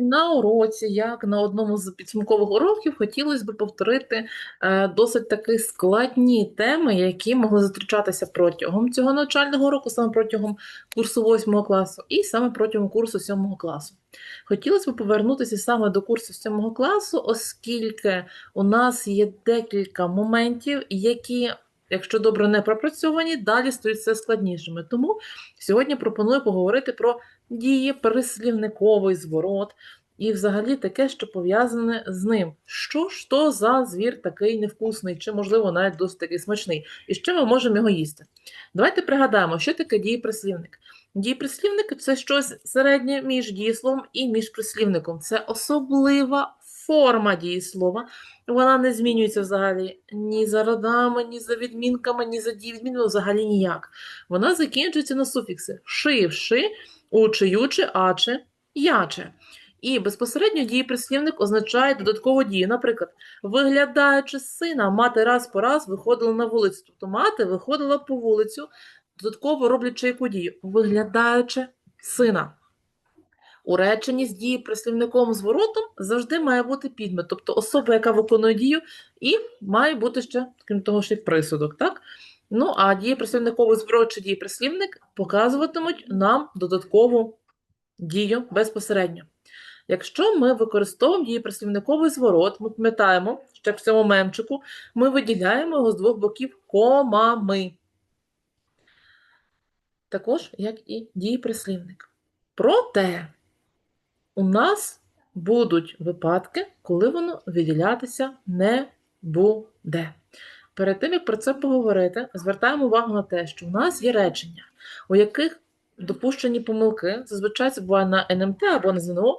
На уроці, як на одному з підсумкових уроків, хотілося б повторити е, досить таки складні теми, які могли зустрічатися протягом цього навчального року, саме протягом курсу 8 класу, і саме протягом курсу 7 класу. Хотілося б повернутися саме до курсу 7 класу, оскільки у нас є декілька моментів, які. Якщо добре не пропрацьовані, далі стають все складнішими. Тому сьогодні пропоную поговорити про діє прислівниковий зворот, і взагалі таке, що пов'язане з ним. Що ж то за звір такий невкусний, чи, можливо, навіть досить такий смачний, і чим ми можемо його їсти? Давайте пригадаємо, що таке дієприслівник. Дієприслівник це щось середнє між дієсловом і між прислівником. Це особлива форма дієслова. Вона не змінюється взагалі ні за родами, ні за відмінками, ні за дієвідмінками, взагалі ніяк. Вона закінчується на суфікси ши-вши, учи, ючи, аче, яче. І безпосередньо дієприслівник означає додаткову дію. Наприклад, виглядаючи сина, мати раз по раз виходила на вулицю. Тобто мати виходила по вулицю, додатково роблячи яку дію? Виглядаючи сина. У реченні з дієприслівником зворотом завжди має бути підмет, тобто особа, яка виконує дію, і має бути ще, крім того, ще й присудок. Так? Ну, а дієприслівниковий зворот чи дієприслівник показуватимуть нам додаткову дію безпосередньо. Якщо ми використовуємо дієприслівниковий зворот, ми пам'ятаємо, що в цьому мемчику, ми виділяємо його з двох боків комами. Також, як і дієприслівник. Проте у нас будуть випадки, коли воно виділятися не буде. Перед тим, як про це поговорити, звертаємо увагу на те, що в нас є речення, у яких допущені помилки, зазвичай це буває на НМТ або на ЗНО,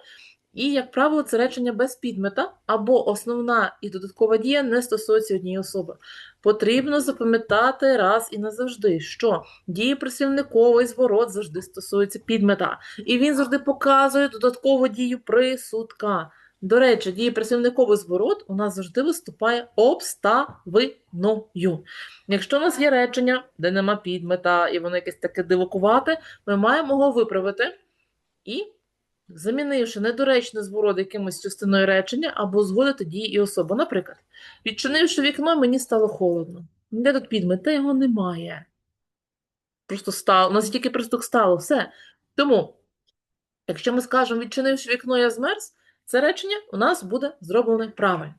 і, як правило, це речення без підмета, або основна і додаткова дія не стосується однієї особи. Потрібно запам'ятати раз і назавжди, що дії дієприслівниковий зворот завжди стосується підмета, і він завжди показує додаткову дію присудка. До речі, дієприслівниковий зворот у нас завжди виступає обставиною. Якщо у нас є речення, де нема підмета, і воно якесь таке дивакувате, ми маємо його виправити і, замінивши недоречне зворот якимось частиною речення, або згодити дії і особу. Наприклад, відчинивши вікно, мені стало холодно. Де тут підмет? Та його немає. Просто стало, у нас тільки присудок стало, все. Тому, якщо ми скажемо, відчинивши вікно, я змерз, це речення у нас буде зроблене правильно.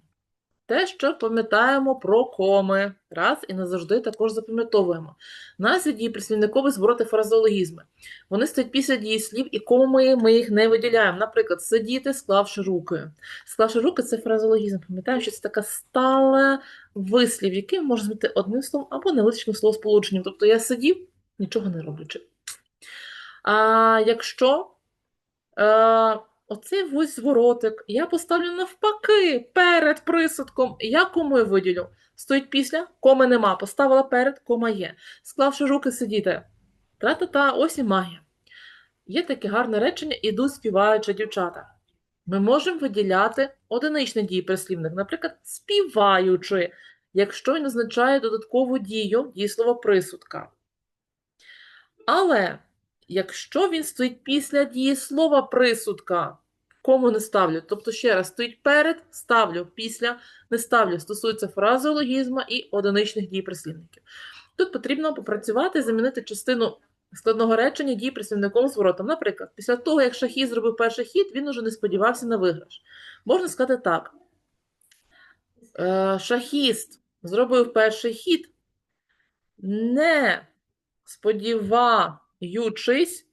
Те, що пам'ятаємо про коми, раз і назавжди також запам'ятовуємо. У нас є дієприслівникові звороти фразеологізми. Вони стоять після дієслів, і коми ми їх не виділяємо. Наприклад, сидіти, склавши руки. Склавши руки це фразеологізм. Пам'ятаємо, що це така стала вислів, який може бути одним словом або невеличким словосполученням. Тобто я сидів, нічого не роблячи. А якщо. Е, Оцей ось зворотик я поставлю навпаки перед присудком. Я кому виділю? Стоїть після, коми нема. Поставила перед, кома є. Склавши руки, сидіти. Тра-та-та, ось і має. Є таке гарне речення ідуть співаючи дівчата. Ми можемо виділяти одиничний дієприслівник, наприклад, співаючи, якщо він означає додаткову дію дієслова присудка. Але якщо він стоїть після дієслова присудка, кому не ставлю. Тобто, ще раз, стоїть перед, ставлю, після не ставлю. Стосується фразеологізму і одиничних дієприслівників. Тут потрібно попрацювати, замінити частину складного речення дієприслівником зворотом. Наприклад, після того, як шахіст зробив перший хід, він уже не сподівався на виграш. Можна сказати так. Е, Шахіст зробив перший хід, не сподіваючись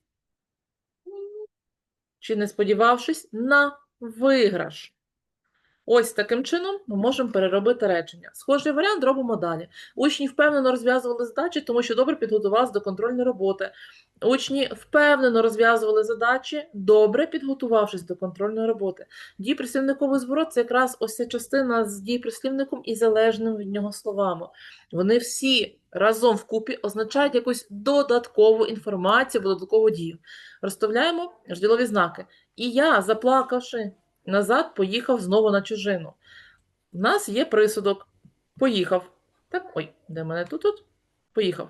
чи не сподівавшись на виграш. Ось таким чином ми можемо переробити речення. Схожий варіант робимо далі. Учні впевнено розв'язували задачі, тому що добре підготувалися до контрольної роботи. Учні впевнено розв'язували задачі, добре підготувавшись до контрольної роботи. Дієприслівниковий зворот це якраз ось ця частина з дієприслівником і залежним від нього словами. Вони всі разом вкупі означають якусь додаткову інформацію, додаткову дію. Розставляємо розділові знаки. І я, заплакавши назад, поїхав знову на чужину. У нас є присудок. Поїхав. Так, ой, де мене тут? тут? Поїхав.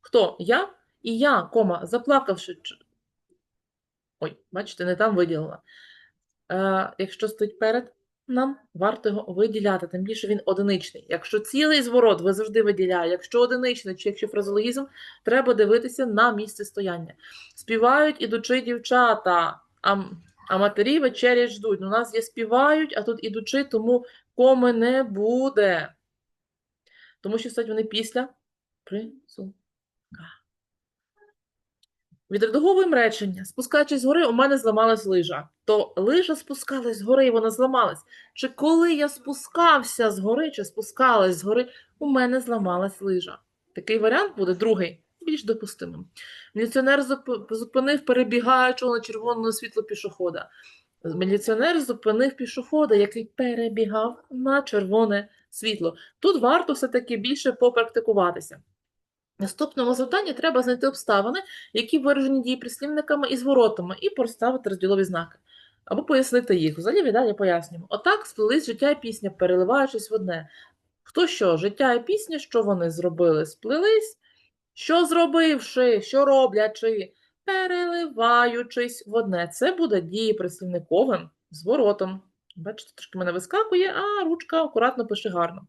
Хто? Я? І я, кома, заплакавши. Ой, бачите, не там виділила. е, якщо стоїть перед, нам варто його виділяти, тим більше він одиничний. Якщо цілий зворот ви завжди виділяєте, якщо одиничний чи якщо фразологізм, треба дивитися на місце стояння. Співають ідучи дівчата, а, а матері вечерять ждуть. Ну, У нас є співають, а тут ідучи, тому коми не буде. Тому що стоять вони після присудка. Відредаговуємо речення. Спускаючись з гори, у мене зламалась лижа. То лижа спускалась з гори, і вона зламалась. Чи коли я спускався з гори, чи спускалась з гори, у мене зламалась лижа. Такий варіант буде другий, більш допустимим. Міліціонер зупинив перебігаючого на червоне світло пішохода. Міліціонер зупинив пішохода, який перебігав на червоне світло. Тут варто все-таки більше попрактикуватися. Наступному завданні треба знайти обставини, які виражені дієприслівниками і зворотами, і проставити розділові знаки. Або пояснити їх. Взагалі далі пояснюємо. Отак сплелись життя і пісня, переливаючись в одне. Хто що? Життя і пісня, що вони зробили? Сплелись? Що зробивши, що роблячи, переливаючись в одне. Це буде дієприслівниковим зворотом. Бачите, трошки мене вискакує, а ручка акуратно пише гарно.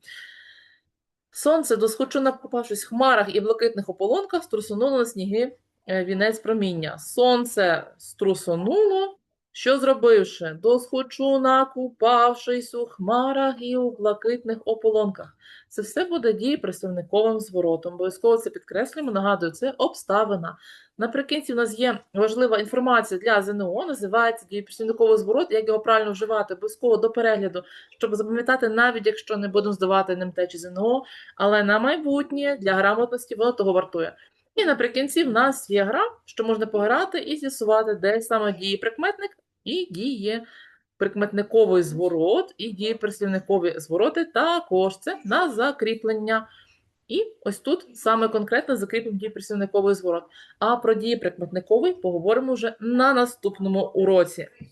Сонце, досхочу накопавшись в хмарах і блакитних ополонках, струсонуло на сніги е, вінець проміння. Сонце струсонуло, що зробивши? Досхочу накупавшись у хмарах і у блакитних ополонках. Це все буде дієприслівниковим зворотом. Обов'язково це підкреслюємо, нагадую, це обставина. Наприкінці в нас є важлива інформація для ЗНО, називається дієприслівниковий зворот, як його правильно вживати, обов'язково до перегляду, щоб запам'ятати, навіть якщо не будемо здавати НМТ чи ЗНО, але на майбутнє для грамотності воно того вартує. І наприкінці в нас є гра, що можна пограти і з'ясувати, де саме діє прикметник і діє прикметниковий зворот, і діє прислівникові звороти також це на закріплення. І ось тут саме конкретно закріпимо дієприслівниковий зворот. А про дієприкметниковий поговоримо вже на наступному уроці.